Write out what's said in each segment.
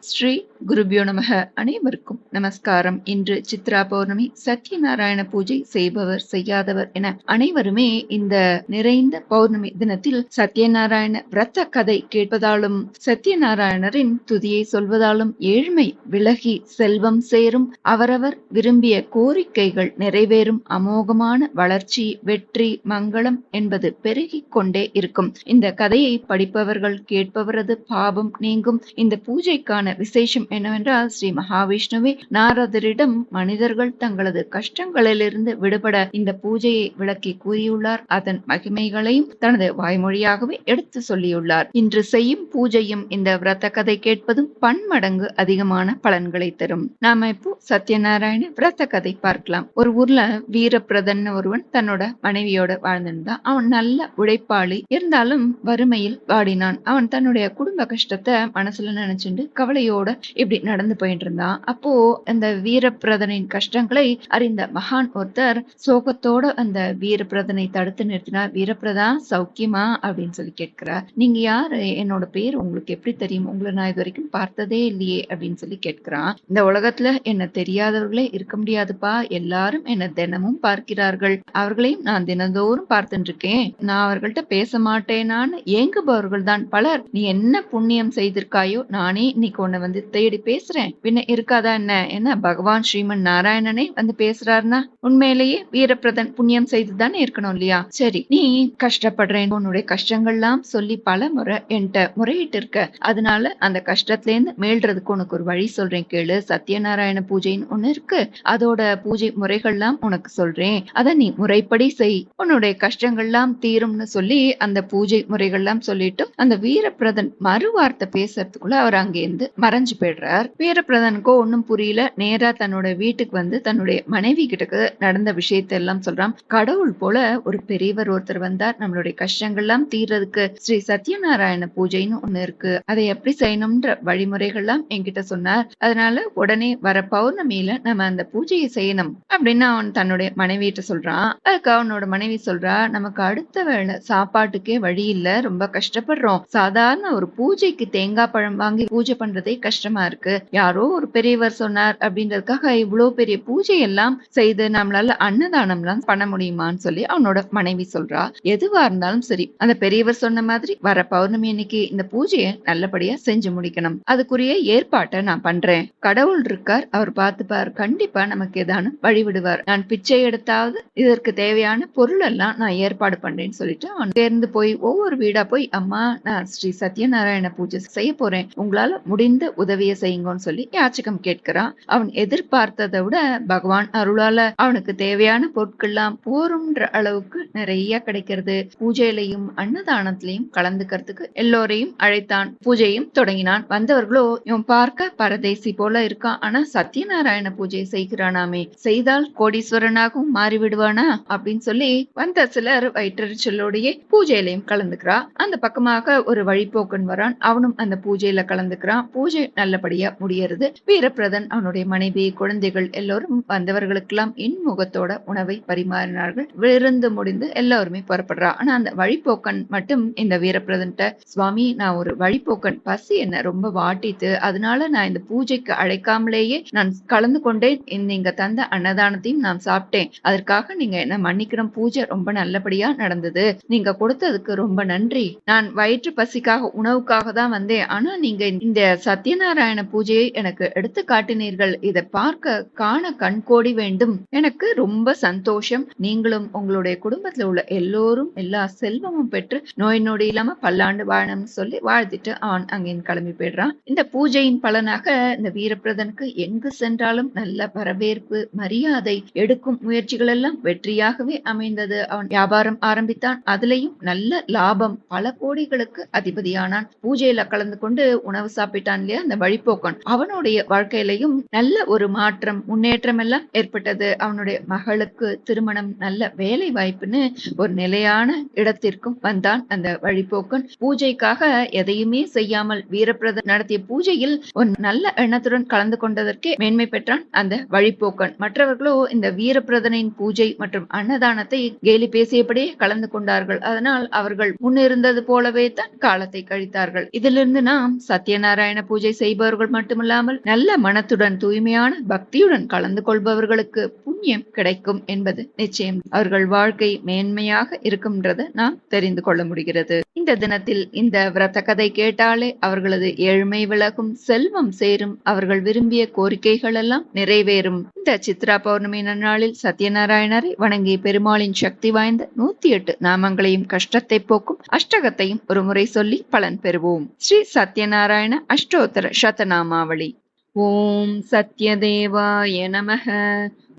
ஸ்ரீ குருபியோ நமக. அனைவருக்கும் நமஸ்காரம். இன்று சித்ரா பௌர்ணமி. சத்யநாராயண பூஜை செய்பவர் செய்யாதவர் என அனைவருமே இந்த நிறைந்த பௌர்ணமி தினத்தில் சத்யநாராயண விரத்த கதை கேட்பதாலும் சத்யநாராயணரின் துதியை சொல்வதாலும் ஏழ்மை விலகி செல்வம் சேரும். அவரவர் விரும்பிய கோரிக்கைகள் நிறைவேறும். அமோகமான வளர்ச்சி வெற்றி மங்களம் என்பது பெருகிக் கொண்டே இருக்கும். இந்த கதையை படிப்பவர்கள் கேட்பவரது பாவம் நீங்கும். இந்த பூஜைக்கான விசேஷம் என்னவென்றால் ஸ்ரீ மகாவிஷ்ணுவே நாரதரிடம் மனிதர்கள் தங்களது கஷ்டங்களிலிருந்து விடுபட இந்த பூஜையை விளக்கி கூறியுள்ளார். அதன் மகிமைகளையும் தனது வாய்மொழியாகவே எடுத்து சொல்லியுள்ளார். இன்று செய்யும் பூஜையும் இந்த விரத கதை கேட்பதும் பன்மடங்கு அதிகமான பலன்களை தரும். நாம இப்போ சத்யநாராயண விரத கதை பார்க்கலாம். ஒரு ஊர்ல வீரப்பிரதன் ஒருவன் தன்னோட மனைவியோட வாழ்ந்திருந்தான் அவன் நல்ல உழைப்பாளி. இருந்தாலும் வறுமையில் வாடினான். அவன் தன்னுடைய குடும்ப கஷ்டத்தை மனசுல நினைச்சுண்டு கவலையோட இப்படி நடந்து போயிட்டு இருந்தான் அப்போ அந்த வீரப்பிரதனின் கஷ்டங்களை அறிந்த மகான் ஒருத்தர் சோகத்தோட அந்த வீரப்பிரதனை தடுத்து நிறுத்தினார். வீரப்பிரதா சௌக்கியமா? அப்படின்னு சொல்லி கேட்கிறார். நீங்க யாரு? என்னோட பேர் உங்களுக்கு எப்படி தெரியும்? உங்களை நான் இது வரைக்கும் பார்த்ததே இல்லையே அப்படின்னு சொல்லி கேட்கிறான். இந்த உலகத்துல என்ன தெரியாதவர்களே இருக்க முடியாதுப்பா. எல்லாரும் என்ன தினமும் பார்க்கிறார்கள். அவர்களையும் நான் தினந்தோறும் பார்த்துட்டு இருக்கேன் நான் அவர்கள்ட்ட பேச மாட்டேனான்னு ஏங்குபவர்கள் தான் பலர். நீ என்ன புண்ணியம் செய்திருக்காயோ நானே இன்னைக்கு உன்னை வந்து தேடி பேசுறேன். பின்ன இருக்காதா என்ன? என்ன? பகவான் ஸ்ரீமன் நாராயணனே வந்து பேசுறாருன்னா உண்மையிலேயே வீரப்பிரதன் புண்ணியம் செய்து தானே இருக்கணும் இல்லையா? சரி நீ கஷ்டப்படுறேன். உன்னுடைய கஷ்டங்கள்லாம் சொல்லி பல முறை என்கிட்ட முறையிட்டு இருக்க. அதனால அந்த கஷ்டத்துல இருந்து மீள்றதுக்கு உனக்கு ஒரு வழி சொல்றேன் கேளு. சத்யநாராயண பூஜைன்னு ஒண்ணு இருக்கு. அதோட பூஜை முறைகள்லாம் உனக்கு சொல்றேன். அத நீ முறைப்படி செய். உன்னுடைய கஷ்டங்கள்லாம் தீரும்னு சொல்லி அந்த பூஜை முறைகள்லாம் சொல்லிட்டு அந்த வீரப்பிரதன் மறுவார்த்தை பேசுறதுக்குள்ள அவர் அங்கேருந்து மறைஞ்சு போயிடுறார். வீரப்பிரதனுக்கோ ஒன்னும் புரியல. நேரா தன்னோட வீட்டுக்கு வந்து தன்னுடைய மனைவி கிட்டக்கு நடந்த விஷயத்தை எல்லாம் சொல்றான். கடவுள் போல ஒரு பெரியவர் ஒருத்தர் வந்தார். நம்மளுடைய கஷ்டங்கள்லாம் தீர்றதுக்கு ஸ்ரீ சத்யநாராயண பூஜைன்னு ஒண்ணு இருக்கு. அதை எப்படி செய்யணும்ன்ற வழிமுறைகள்லாம் என்கிட்ட சொன்னார். அதனால உடனே வர பௌர்ணமியில நம்ம அந்த பூஜையை செய்யணும் அப்படின்னு அவன் தன்னுடைய மனைவியிட்ட சொல்றான். அதுக்கு அவனோட மனைவி சொல்றா நமக்கு அடுத்த வேளை சாப்பாட்டுக்கே வழி இல்ல. ரொம்ப கஷ்டப்படுறோம். சாதாரண ஒரு பூஜைக்கு தேங்காய் பழம் வாங்கி பூஜை பண்றது கஷ்டமா இருக்கு. யாரோ ஒரு பெரியவர் சொன்னார் அப்படின்றதுக்காக இவ்வளவு பெரிய பூஜை எல்லாம் செய்து நம்மளால அன்னதானம் எல்லாம் பண்ண முடியுமான்னு சொல்லி அவனோட மனைவி சொல்றா. எதுவா இருந்தாலும் சரி அந்த பெரியவர் சொன்ன மாதிரி வர பௌர்ணமி அன்னைக்கு இந்த பூஜையை நல்லபடியா செஞ்சு முடிக்கணும். அதுக்குரிய ஏற்பாட்டை நான் பண்றேன். கடவுள் இருக்கார் அவர் பார்த்துப்பார். கண்டிப்பா நமக்கு ஏதானும் வழிவிடுவார். நான் பிச்சை எடுத்தாவது இதற்கு தேவையான பொருள் எல்லாம் நான் ஏற்பாடு பண்றேன்னு சொல்லிட்டு அவன் தேர்ந்து போய் ஒவ்வொரு வீடா போய் அம்மா நான் ஸ்ரீ சத்யநாராயண பூஜை செய்ய போறேன். உங்களால முடிந்த உதவியை செய்யுங்கன்னு சொல்லி யாச்சகம் கேட்கிறான் அவன் எதிர்பார்த்ததை விட பகவான் அருளால அவனுக்கு தேவையான பொருட்கள்லாம் போரும்ன்ற அளவுக்கு நிறைய கிடைக்கிறது. பூஜையிலையும் அன்னதானத்திலையும் கலந்துக்கிறதுக்கு எல்லோரையும் அழைத்தான். பூஜையும் தொடங்கினான். வந்தவர்களோ இவன் பார்க்க பரதேசி போல இருக்கான் ஆனா சத்யநாராயண பூஜை செய்கிறானாமே. செய்தால் கோடீஸ்வரனாகவும் மாறிவிடுவானா? அப்படின்னு சொல்லி வந்த சிலர் வயிற்றறிச்சலோடையே பூஜையிலையும் கலந்துக்கிறா. அந்த பக்கமாக ஒரு வழிபோக்கன் வரான். அவனும் அந்த பூஜையில கலந்துக்கிறான். பூஜை நல்லபடியா முடியறது. வீரப்பிரதன் அவனுடைய மனைவி குழந்தைகள் எல்லோரும் வந்தவர்களுக்கெல்லாம் இன்முகத்தோட உணவை பரிமாறினார்கள். விருந்து முடிந்து எல்லாருமே புறப்படுறா. ஆனா அந்த வழிபோக்கன் மட்டும் இந்த வீரப்பிரதன்ட்ட சுவாமி நான் ஒரு வழிபோக்கன் பசி என்ன ரொம்ப வாட்டித்து அதனால நான் இந்த பூஜைக்கு அழைக்காமலேயே நான் கலந்து கொண்டேன் நீங்க தந்த அன்னதானத்தையும் நான் சாப்பிட்டேன். அதற்காக நீங்க என்ன மன்னிக்கிறோம் பூஜை ரொம்ப நல்லபடியா நடந்தது. நீங்க கொடுத்ததுக்கு ரொம்ப நன்றி. நான் வயிற்று பசிக்காக உணவுக்காக தான் வந்தேன். ஆனா நீங்க இந்த சத்யநாராயண பூஜையை எனக்கு எடுத்து காட்டினீர்கள். இதை பார்க்க காண கண்கோடி வேண்டும். எனக்கு ரொம்ப சந்தோஷம். நீங்களும் உங்களுடைய குடும்பத்துல உள்ள எல்லோரும் எல்லா செல்வமும் பெற்று நோய் நொடி இல்லாம பல்லாண்டு வாழணும்னு சொல்லி வாழ்த்திட்டு அவன் அங்கேயும் கிளம்பி போயிடுறான். இந்த பூஜையின் பலனாக இந்த வீரப்பிரதனுக்கு எங்கு சென்றாலும் நல்ல வரவேற்பு மரியாதை எடுக்கும் முயற்சிகள் எல்லாம் வெற்றியாகவே அமைந்தது. அவன் வியாபாரம் ஆரம்பித்தான். அதுலயும் நல்ல லாபம். பல கோடிகளுக்கு அதிபதியானான். பூஜையில கலந்து கொண்டு உணவு சாப்பிட்டான். இல்லையா அந்த வழிபோக்கன் அவனுடைய வாழ்க்கையிலையும் நல்ல ஒரு மாற்றம் முன்னேற்றம் எல்லாம் ஏற்பட்டது. அவனுடைய மகளுக்கு திருமணம் நல்ல வேலை வாய்ப்புன்னு ஒரு நிலையான இடத்திற்கும் வந்தான் அந்த வழிபோக்கன் பூஜைக்காக எதையுமே செய்யாமல் வீரப்பிரதன் நடத்திய பூஜையில் ஒரு நல்ல எண்ணத்துடன் கலந்து கொண்டதற்கே மேன்மை பெற்றான் அந்த வழிபோக்கன் மற்றவர்களோ இந்த வீரப்பிரதனின் பூஜை மற்றும் அன்னதானத்தை கேலி பேசியபடியே கலந்து கொண்டார்கள். அதனால் அவர்கள் முன்னிருந்தது போலவே தான் காலத்தை கழித்தார்கள். இதிலிருந்து நாம் சத்யநாராயண பூஜை செய்பவர்கள் மட்டுமல்லாமல் நல்ல மனத்துடன் தூய்மையான பக்தியுடன் கலந்து கொள்பவர்களுக்கு புண்ணியம் கிடைக்கும் என்பது நிச்சயம். அவர்கள் வாழ்க்கை மேன்மையாக இருக்கும்ன்றத நாம் தெரிந்து கொள்ள முடிகிறது. இந்த தினத்தில் இந்த விரத கதை கேட்டாலே அவர்களது ஏழ்மை விலகும் செல்வம் சேரும். அவர்கள் விரும்பிய கோரிக்கைகள் எல்லாம் நிறைவேறும். இந்த சித்ரா பௌர்ணமி நன்னாளில் சத்யநாராயணரை வணங்கி பெருமாளின் சக்தி வாய்ந்த நூத்தி எட்டு நாமங்களையும் கஷ்டத்தை போக்கும் அஷ்டகத்தையும் ஒரு முறை சொல்லி பலன் பெறுவோம். ஸ்ரீ சத்யநாராயண அஷ்டோத்தர சதநாமாவளி ஓம் சத்யதேவாய நமக.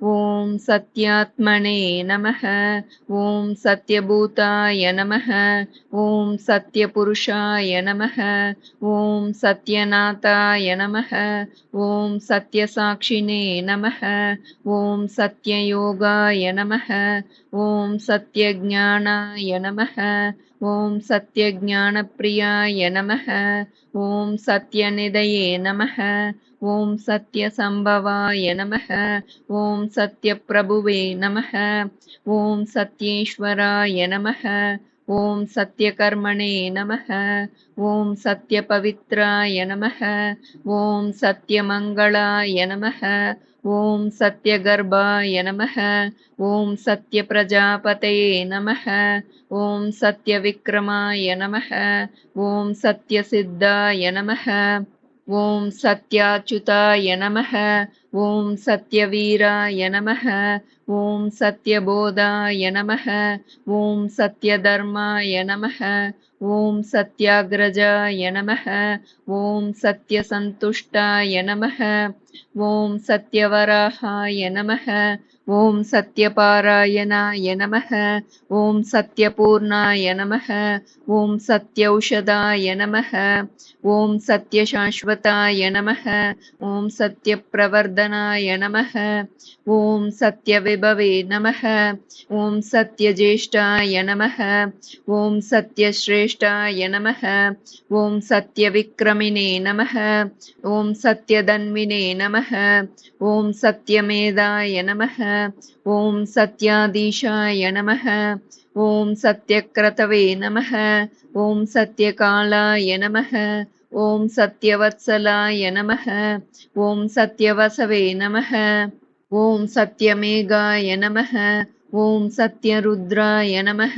ஓம் சத்யாத்மனே நமக ஓம் சத்யபூதாய நமக ஓம் சத்யபுருஷாய நமக ஓம் சத்யநாதாய நமக ஓம் சத்யசாட்சினே நமக ஓம் சத்யயோகாய நமக ஓம் சத்யஜானாய நமக ஓம் சத்யஜானப்பிரியாய நமக ஓம் சத்யநிதயே நமக ஓம் சத்ய சம்பவாய நமக ஓம் சத்ய பிரபுவே நமக ஓம் சத்யேஸ்வராய நமக ஓம் சத்யகர்மணே நமக ஓம் சத்யபவித்ராய நமக ஓம் சத்யமங்களாய நமக ஓம் சத்யகர்பாய நமக ஓம் சத்யபிரஜாபதயே நமக ஓம் சத்யவிக்ரமாய நமக ஓம் சத்யசித்தாய நமக ஓம் சத்யாச்சுதாய நமக ஓம் சத்யவீராய நமக ஓம் சத்யபோதாய நமக ஓம் சத்யதர்மாய நமக ஓம் சத்யாகிரஜாய நமக ஓம் சத்யசந்துஷ்டாய நமக ஓம் சத்யவராகாய நமக ஓம் சத்யபாராயணாய நமக ஓம் சத்யபூர்ணாய நமக ஓம் சத்யௌஷதாய நமக ஓம் சத்யசாஸ்வதாய நமக ஓம் சத்யப்பிரவர்தனாய நமக ஓம் சத்யவிபவே நமக ஓம் சத்யஜேஷ்டாய நமக ஓம் சத்யஸ்ரேஷ்டாய நமக ஓம் சத்யவிக்ரமினே நமக ஓம் சத்யதன்வினே நமக ஓம் சத்யமேதாய நமக ஓம் சத்யாதீஷாய நமக ஓம் சத்யக்ரதவே நமக ஓம் சத்யகாலாய நமக ஓம் சத்யவத்சலாய நமக ஓம் சத்யவசவே நமக ஓம் சத்யமேகாய நமக ஓம் சத்யருத்ராய நமக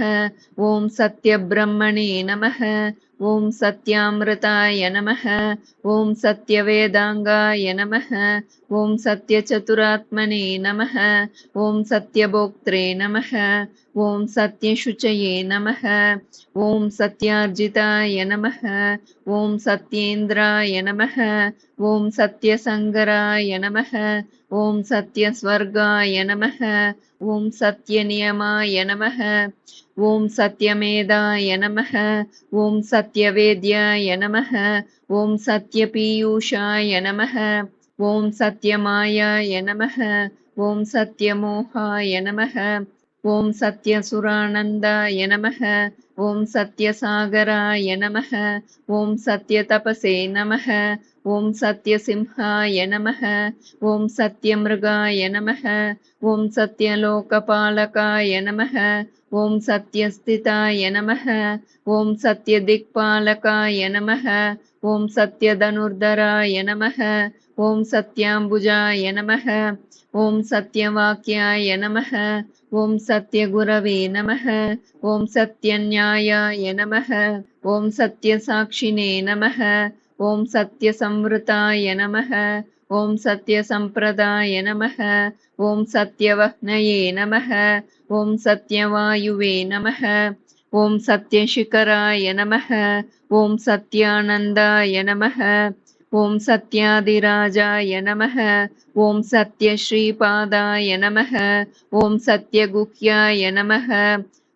ஓம் சத்யபிரம்மணே நமக ஓம் சத்யாமிருதாய நமக ஓம் சத்யவேதாங்காய நமக ஓம் சத்யச்சதுராத்மனே நமக ஓம் சத்யபோக்திரே நமக ஓம் சத்யசுச்சயே நமக ஓம் சத்யார்ஜிதாய நமக ஓம் சத்யேந்திராய நமக ஓம் சத்யசங்கராய நமக ஓம் சத்யஸ்வர்காய நமக ஓம் சத்யநியமாய நமக ஓம் சத்யமேதாய நமக ஓம் சத்யவேத்யாய நமக ஓம் சத்யபீயூஷாய நமக ஓம் சத்யமாயாய நமக ஓம் சத்யமோகாய நமக ஓம் சத்யசுரானந்தாய நமக ஓம் சத்யசாகராய நமக ஓம் சத்யதபசே நமக ஓம் சத்யசிம்ஹாய நமக ஓம் சத்யமிருகாய நமக ஓம் சத்யலோகபாலகாய நமக ஓம் சத்யஸ்திதாய நமக ஓம் சத்யதிக்பாலகாய நமக ஓம் சத்யதனுர்தராய நமக ஓம் சத்யாம்புஜாய நமக ஓம் சத்யவாக்கியாய நமக ஓம் சத்யகுரவே நமக ஓம் சத்யநியாயாய நமக ஓம் சத்யசாட்சினே நமக ஓம் சத்ய சம்ருதாய நமக ஓம் சத்ய சம்பிரதாய நமக ஓம் சத்யவக்னயே நமக ஓம் சத்யவாயுவே நமக ஓம் சத்யசிகராய நமக ஓம் சத்யானந்தாய நமக ஓம் சத்யாதிராஜாய நமக ஓம் சத்யஸ்ரீபாதாய நமக ஓம் சத்யகுஹ்யாய நமக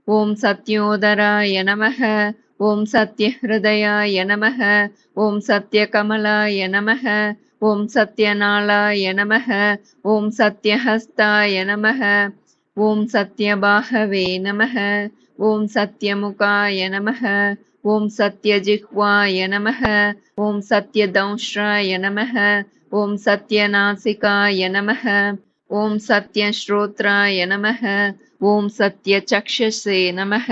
ஓம் சத்யோதராய நமக ஓம் சத்ய ஹிருதயாய நமக ஓம் சத்ய கமலாய நமக ஓம் சத்யநாளாய நமக ஓம் சத்யஹஸ்தாய நமக ஓம் சத்யபாகவே நமக ஓம் சத்யமுகாய நமக ஓம் சத்யஜிஹ்வாய நமக ஓம் சத்யதம்ஸ்ராய நமக ஓம் சத்யநாசிகாய நமக ஓம் சத்யஸ்ரோத்ராய நமக ஓம் சத்ய சக்ஷசே நமக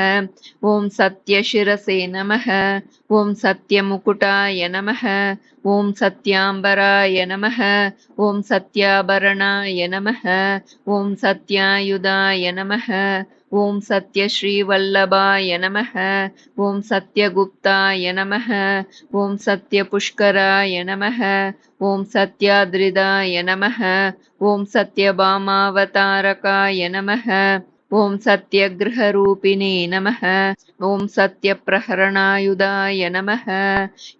ஓம் சத்ய சிரசே நமக ஓம் சத்ய முக்குட்டாய நமக ஓம் சத்யாம்பராய நமக ஓம் சத்யாபரணாய நமக ஓம் சத்யாயுதாய நமக ஓம் சத்யஸ்ரீவல்லபாய நம ஓம் சத்யகுப்தாய நம ஓம் சத்யபுஷ்கராய நம ஓம் சத்யாதிரிதாய நம ஓம் சத்யபாமாவதாரகாய நம ॐ सत्यगृहरूपिणे नमः। ॐ सत्यप्रहरणायुधाय नमः।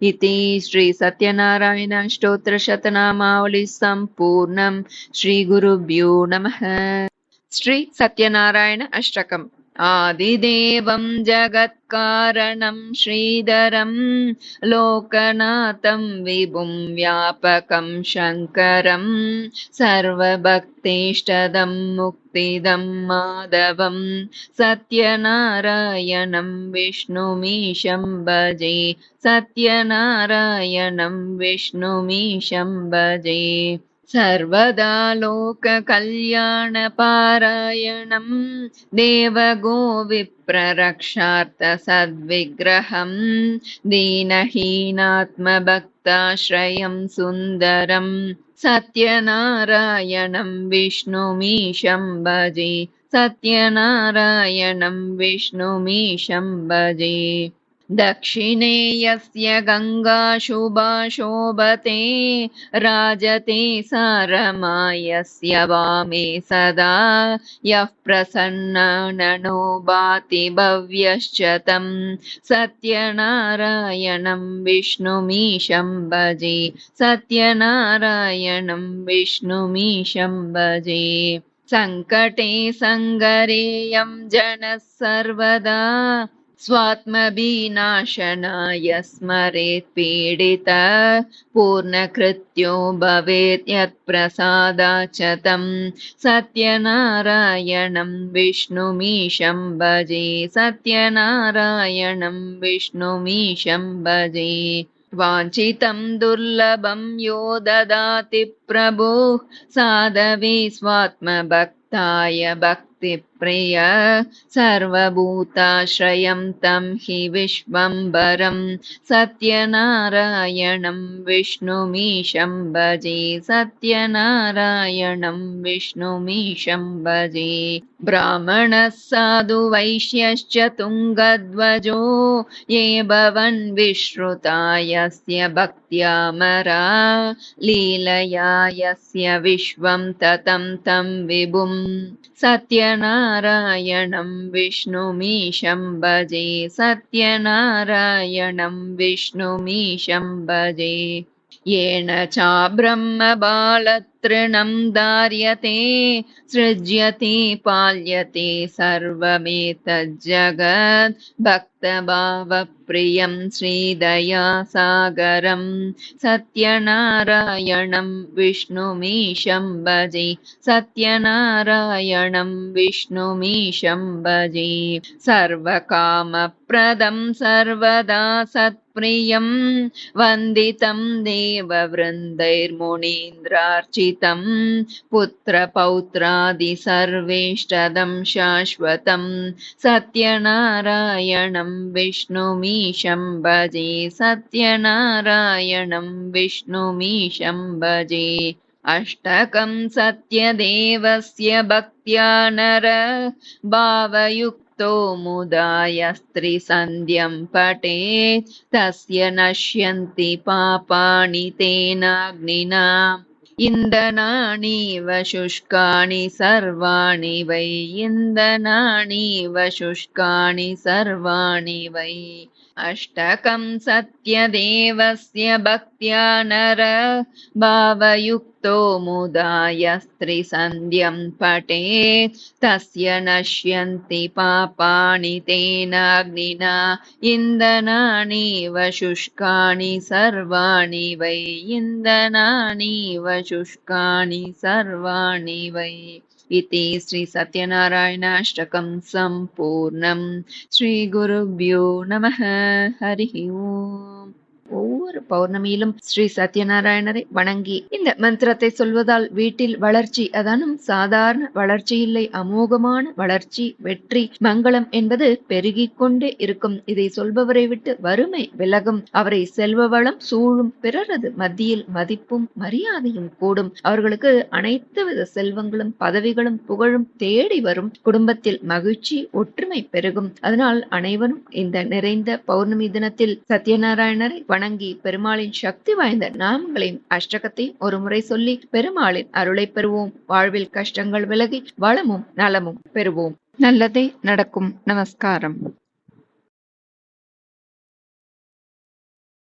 इति श्रीसत्यनारायणस्तोत्रशतनामावलिः सम्पूर्णं श्रीगुरुभ्यो नमः। श्री सत्यनारायण अष्टकम् आदिदेवं जगत्कारणं श्रीधरं लोकनाथं विभुं व्यापकं शङ्करं सर्वभक्तिष्टदं मुक्तिदं माधवं सत्यनारायणं विष्णुमीशं भजे सत्यनारायणं विष्णुमीशं भजे सर्वदा लोककल्याणपारायणं देवगोविप्ररक्षार्थसद्विग्रहं दीनहीनात्मभक्ताश्रयं सुन्दरं सत्यनारायणं विष्णुमीशं भजे सत्यनारायणं विष्णुमीशं भजे दक्षिणे यस्य गङ्गा शुभा शोभते राजते सारमायस्य वामे सदा यः प्रसन्ननो भाति भव्यश्च तं सत्यनारायणं विष्णुमीशं भजे सत्यनारायणं विष्णुमीशं भजे। सङ्कटे सङ्गरेयं जनः सर्वदा स्वात्मविनाशनाय स्मरेत् पीडित पूर्णकृत्यो भवेत् यत्प्रसादा च तं। सत्यनारायणं विष्णुमीशं भजे सत्यनारायणं विष्णुमीशं भजे। वाञ्छितं दुर्लभं यो ददाति प्रभुः साधवे स्वात्मभक्ताय भक्तिप्रिय सर्वभूताश्रयं तं हि विश्वम्बरं सत्यनारायणं विष्णुमीशं भजे सत्यनारायणं विष्णुमीशं भजे ब्राह्मणः साधु वैश्यश्च तुङ्गध्वजो ये भवन् विश्रुता यस्य भक्त्यामरा लीलया यस्य विश्वं ततं तं विभुं सत्यनारायणं विष्णुमीशं भजे सत्यनारायणं विष्णुमीशं भजे येन चाब्रह्मबालतृणं धार्यते सृज्यते पाल्यते सर्वमेतज्जगत्। भक्तभावप्रियं श्रीदयासागरं सत्यनारायणं विष्णुमीशं भजे सत्यनारायणं विष्णुमीशं भजे सर्वकामप्रदं सर्वदा सत्प्रियं वन्दितं देववृन्दैर्मुनीन्द्रार्चितं पुत्रपौत्रादि सर्वेष्टदं शाश्वतं सत्यनारायणं विष्णुमीशं भजे सत्यनारायणं विष्णुमीशं भजे अष्टकं सत्यदेवस्य भक्त्या नर भावयुक्तो मुदा यस्त्रिसन्ध्यम् पटेत् तस्य नश्यन्ति पापाणि तेनाग्निना। इन्दनानि शुष्काणि सर्वाणि वै इन्दनानि शुष्काणि सर्वाणि वै। अष्टकं सत्यदेवस्य भक्त्या नर भावयुक्तो मुदाय स्त्रीसन्ध्यं पठेत् तस्य नश्यन्ति पापानि तेनाग्निना इन्दनानीव शुष्कानि सर्वाणि वै इन्दनानीव शुष्कानि सर्वाणि वै इति श्रीसत्यनारायणाष्टकं सम्पूर्णं श्रीगुरुभ्यो नमः हरिः ओम् ஒவ்வொரு பௌர்ணமியிலும் ஸ்ரீ சத்யநாராயணரை வணங்கி இந்த மந்திரத்தை சொல்வதால் வீட்டில் வளர்ச்சி அதானும் சாதாரண வளர்ச்சி இல்லை அமோகமான வளர்ச்சி வெற்றி மங்களம் என்பது பெருகிக் கொண்டே இருக்கும். இதை சொல்பவரை விட்டு வறுமை விலகும். அவரை செல்வ வளம் சூழும் பிறரது மத்தியில் மதிப்பும் மரியாதையும் கூடும். அவர்களுக்கு அனைத்து வித செல்வங்களும் பதவிகளும் புகழும் தேடி வரும். குடும்பத்தில் மகிழ்ச்சி ஒற்றுமை பெருகும். அதனால் அனைவரும் இந்த நிறைந்த பௌர்ணமி தினத்தில் சத்யநாராயணரை வணங்கி பெருமாளின் சக்தி வாய்ந்த நாமங்களின் அஷ்டகத்தையும் ஒரு முறை சொல்லி பெருமாளின் அருளை பெறுவோம். வாழ்வில் கஷ்டங்கள் விலகி வளமும் நலமும் பெறுவோம். நல்லதே நடக்கும். நமஸ்காரம்.